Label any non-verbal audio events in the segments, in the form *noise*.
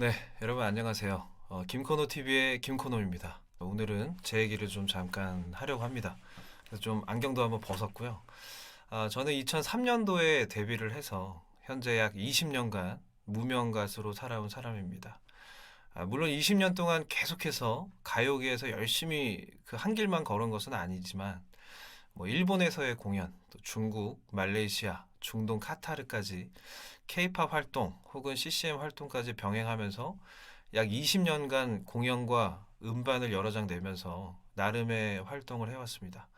네, 여러분 안녕하세요. 어, 김코노 TV의 김코노입니다. 오늘은 제 얘기를 좀 잠깐 하려고 합니다. 그래서 좀 안경도 한번 벗었고요. 아, 저는 2003년도에 데뷔를 해서 현재 약 20년간 무명 가수로 살아온 사람입니다. 아, 물론 20년 동안 계속해서 가요계에서 열심히 그 한 길만 걸은 것은 아니지만 뭐 일본에서의 공연, 또 중국, 말레이시아, 중동 카타르까지 K-팝 활동 혹은 CCM 활동까지 병행하면서 약 20년간 공연과 음반을 여러 장 내면서 나름의 활동을 해왔습니다.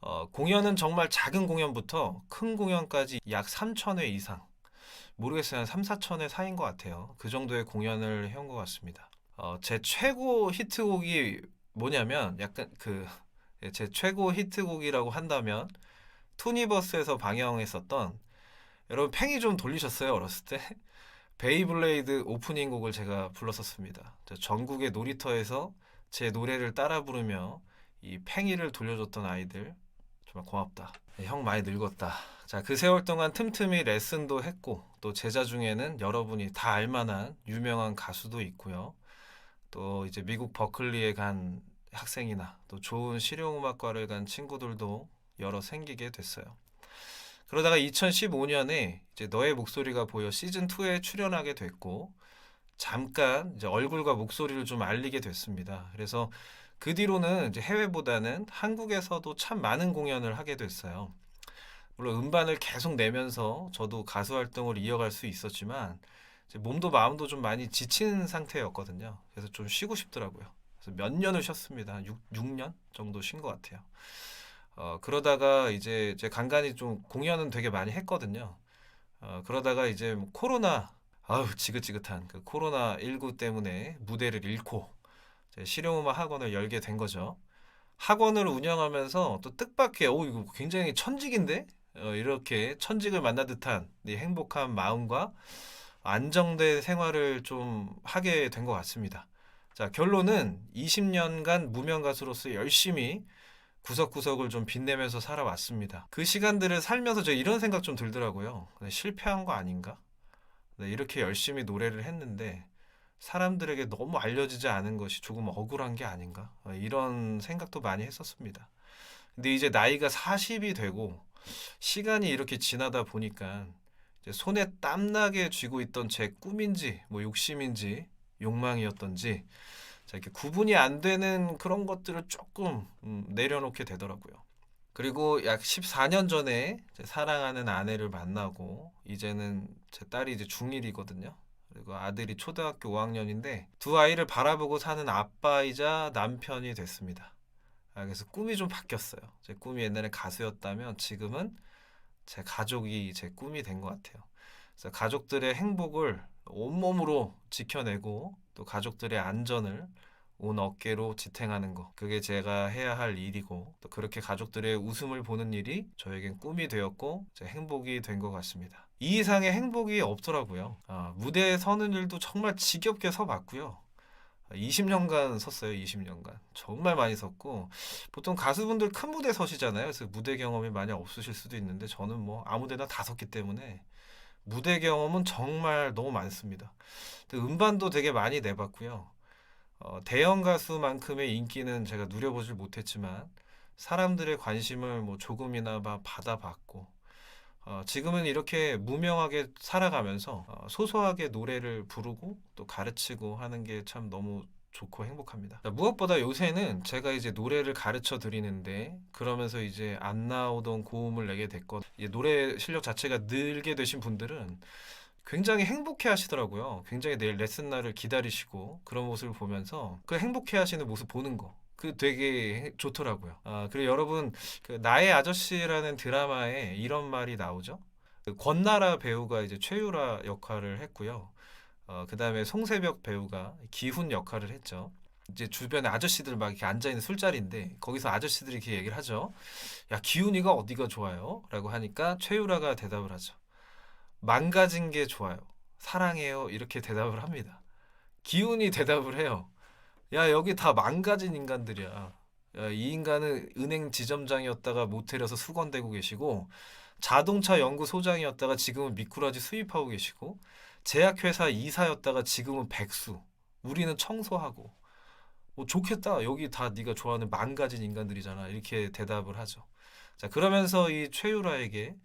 어, 공연은 정말 작은 공연부터 큰 공연까지 약 3,000회 이상. 모르겠어요. 한 3, 4천회 사이인 것 같아요. 그 정도의 공연을 해온 것 같습니다. 어, 제 최고 히트곡이 뭐냐면 약간 그 제 최고 히트곡이라고 한다면 투니버스에서 방영했었던 여러분 팽이 좀 돌리셨어요 어렸을 때? *laughs* 베이블레이드 오프닝 곡을 제가 불렀었습니다. 저 전국의 놀이터에서 제 노래를 따라 부르며 이 팽이를 돌려줬던 아이들 정말 고맙다. 네, 형 많이 늙었다. 자, 그 세월 동안 틈틈이 레슨도 했고 또 제자 중에는 여러분이 다 알만한 유명한 가수도 있고요. 또 이제 미국 버클리에 간 학생이나 또 좋은 실용음악과를 간 친구들도 여러 생기게 됐어요. 그러다가 2015년에 이제 너의 목소리가 보여 시즌 2에 출연하게 됐고 잠깐 이제 얼굴과 목소리를 좀 알리게 됐습니다. 그래서 그 뒤로는 이제 해외보다는 한국에서도 참 많은 공연을 하게 됐어요. 물론 음반을 계속 내면서 저도 가수 활동을 이어갈 수 있었지만 몸도 마음도 좀 많이 지친 상태였거든요. 그래서 좀 쉬고 싶더라고요. 그래서 몇 년을 쉬었습니다. 한 6, 6년 정도 쉰 것 같아요. 어, 그러다가 이제 제 간간히 좀 공연은 되게 많이 했거든요. 어, 그러다가 이제 뭐 코로나, 아우, 지긋지긋한 그 코로나 19 때문에 무대를 잃고 실용음악 학원을 열게 된 거죠. 학원을 운영하면서 또 뜻밖의, 오, 이거 굉장히 천직인데? 어, 이렇게 천직을 만나 듯한 이 행복한 마음과 안정된 생활을 좀 하게 된 것 같습니다. 자, 결론은 20년간 무명 가수로서 열심히 구석구석을 좀 빛내면서 살아왔습니다. 그 시간들을 살면서 저 이런 생각 좀 들더라고요. 네, 실패한 거 아닌가? 네, 이렇게 열심히 노래를 했는데 사람들에게 너무 알려지지 않은 것이 조금 억울한 게 아닌가? 어, 이런 생각도 많이 했었습니다. 근데 이제 나이가 40이 되고 시간이 이렇게 지나다 보니까 손에 땀나게 쥐고 있던 제 꿈인지 뭐 욕심인지 욕망이었던지 자, 이렇게 구분이 안 되는 그런 것들을 조금 음, 내려놓게 되더라고요. 그리고 약 14년 전에 제 사랑하는 아내를 만나고 이제는 제 딸이 이제 중1이거든요. 그리고 아들이 초등학교 5학년인데 두 아이를 바라보고 사는 아빠이자 남편이 됐습니다. 아, 그래서 꿈이 좀 바뀌었어요. 제 꿈이 옛날에 가수였다면 지금은 제 가족이 제 꿈이 된 것 같아요. 그래서 가족들의 행복을 온몸으로 지켜내고 또 가족들의 안전을 온 어깨로 지탱하는 거. 그게 제가 해야 할 일이고 또 그렇게 가족들의 웃음을 보는 일이 저에겐 꿈이 되었고 제 행복이 된 것 같습니다. 이 이상의 행복이 없더라고요. 아, 무대에 서는 일도 정말 지겹게 서봤고요. 20년간 섰어요, 20년간. 정말 많이 섰고, 보통 가수분들 큰 무대 서시잖아요. 그래서 무대 경험이 많이 없으실 수도 있는데, 저는 뭐 아무 데나 다 섰기 때문에, 무대 경험은 정말 너무 많습니다. 또 음반도 되게 많이 내봤고요. 어, 대형 가수만큼의 인기는 제가 누려보질 못했지만 사람들의 관심을 뭐 조금이나 봐- 받아봤고 어, 지금은 이렇게 무명하게 살아가면서 어, 소소하게 노래를 부르고 또 가르치고 하는 게 참 너무 좋고 행복합니다. 무엇보다 요새는 제가 이제 노래를 가르쳐 드리는데 그러면서 이제 안 나오던 고음을 내게. 이제 노래 실력 자체가 늘게 되신 분들은 굉장히 행복해 하시더라고요. 굉장히 내일 레슨 날을 기다리시고 그런 모습을 보면서 그 행복해 하시는 모습 보는 거. 그 되게 좋더라고요. 아, 그리고 여러분, 그 나의 아저씨라는 드라마에 이런 말이 나오죠. 그 권나라 배우가 이제 최유라 역할을 했고요. 어, 그 다음에 송세벽 배우가 기훈 역할을 했죠. 이제 주변에 아저씨들 막 이렇게 앉아 있는 술자리인데 거기서 아저씨들이 이렇게 얘기를 하죠. 야, 기훈이가 어디가 좋아요? 라고 하니까 최유라가 대답을 하죠. 망가진 게 좋아요. 사랑해요. 이렇게 대답을 합니다. 기훈이 대답을 해요. 야, 여기 다 망가진 인간들이야. 야, 이 인간은 은행 지점장이었다가 모텔에서 수건대고 계시고, 자동차 연구 소장이었다가 지금은 미꾸라지 수입하고 계시고, 제약회사 이사였다가 지금은 백수. 우리는 청소하고. 뭐 좋겠다. 여기 다 네가 좋아하는 망가진 인간들이잖아. 이렇게 대답을 하죠. 자, 그러면서 이 최유라에게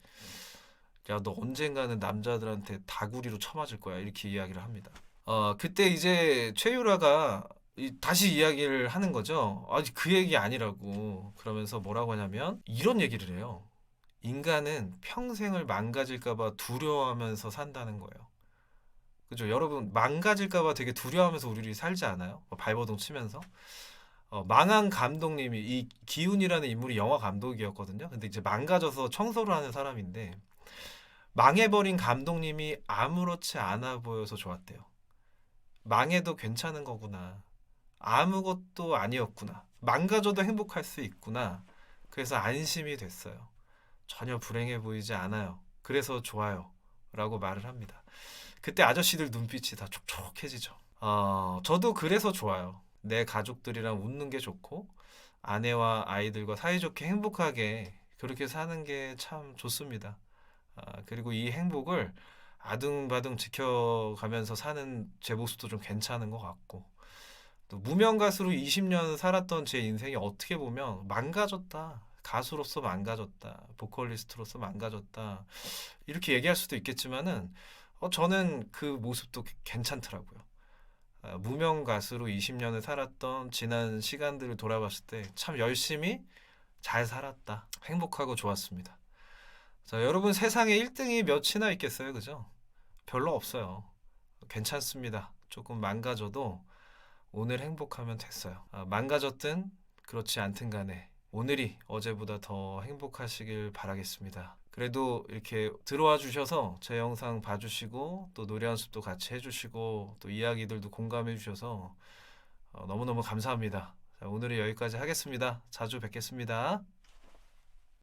야, 너 언젠가는 남자들한테 다구리로 쳐맞을 거야. 이렇게 이야기를 합니다. 어, 그때 이제 최유라가 이- 다시 이야기를 하는 거죠. 아직 그 얘기 아니라고. 그러면서 뭐라고 하냐면 이런 얘기를 해요. 인간은 평생을 망가질까봐 두려워하면서 산다는 거예요. 그죠? 여러분 망가질까봐 되게 두려워하면서 우리를 살지 않아요? 뭐 발버둥 치면서. 어, 망한 감독님이 이 기훈이라는 인물이 영화 감독이었거든요. 근데 이제 망가져서 청소를 하는 사람인데 망해버린 감독님이 아무렇지 않아 보여서 좋았대요. 망해도 괜찮은 거구나. 아무것도 아니었구나. 망가져도 행복할 수 있구나. 그래서 안심이 됐어요. 전혀 불행해 보이지 않아요. 그래서 좋아요. 라고 말을 합니다. 그때 아저씨들 눈빛이 다 촉촉해지죠. 어, 저도 그래서 좋아요. 내 가족들이랑 웃는 게 좋고, 아내와 아이들과 사이좋게 행복하게 그렇게 사는 게 참 좋습니다. 아, 그리고 이 행복을 아둥바둥 지켜가면서 사는 제 모습도 좀 괜찮은 것 같고, 또 무명 가수로 20년 살았던 제 인생이 어떻게 보면 망가졌다. 가수로서 망가졌다. 보컬리스트로서 망가졌다. 이렇게 얘기할 수도 있겠지만은 어, 저는 그 모습도 괜찮더라고요. 아, 무명 가수로 20년을 살았던 지난 시간들을 돌아봤을 때 참 열심히 잘 살았다. 행복하고 좋았습니다. 자, 여러분 세상에 1등이 몇이나 있겠어요, 그죠? 별로 없어요. 괜찮습니다. 조금 망가져도 오늘 행복하면 됐어요. 아, 망가졌든 그렇지 않든 간에 오늘이 어제보다 더 행복하시길 바라겠습니다. 그래도 이렇게 들어와 주셔서 제 영상 봐주시고 또 노래 연습도 같이 해주시고 또 이야기들도 공감해 주셔서 어, 너무너무 감사합니다. 자, 오늘은 여기까지 하겠습니다. 자주 뵙겠습니다.